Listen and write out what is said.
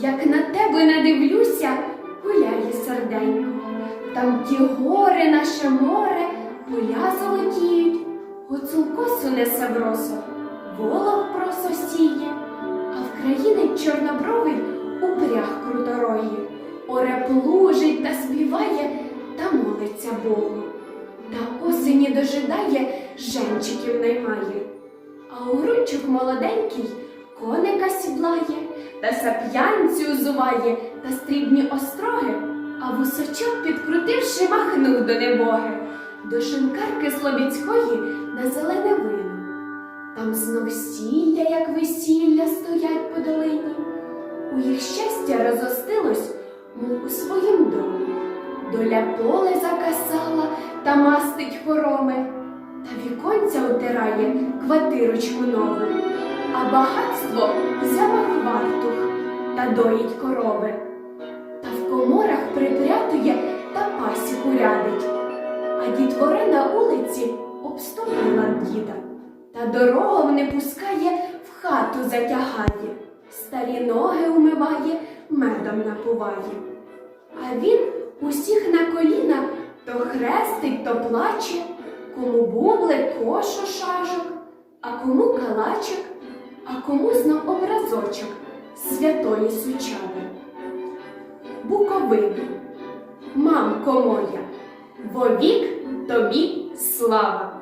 як на тебе надивлюся, гуляє серденько. Там ті гори, наше море, поля золотіють, гуцулко в росо, волох просо сіє, а в країни чорнобровий упряг круторої, оре плужить та співає та молиться Богу. Та осені дожидає, женчиків наймає, а уручок молоденький коника сідлає, та сап'янцю зуває, та стрібні остроги, а вусочок, підкрутивши, махнув до небоги, до шинкарки Слобідської на зелене вино. Там знов сілля, як весілля, стоять по долині. У їх щастя розостилось, мов у своїм домі. Доля поле закасала та мастить хороми, та віконця утирає квартирочку нову, а багатство взяла хвартух та доїть корови, та в коморах припрятує та пасіку рядить, а дітвора на улиці обступила діда, та дорогу не пускає, в хату затягає, старі ноги умиває, медом напуває. А він усіх на коліна то хрестить, то плаче, кому бублик, кошу шажок, а кому калачик, а комусь на образочок святої сучави. Буковини, мамко моя, вовік тобі слава!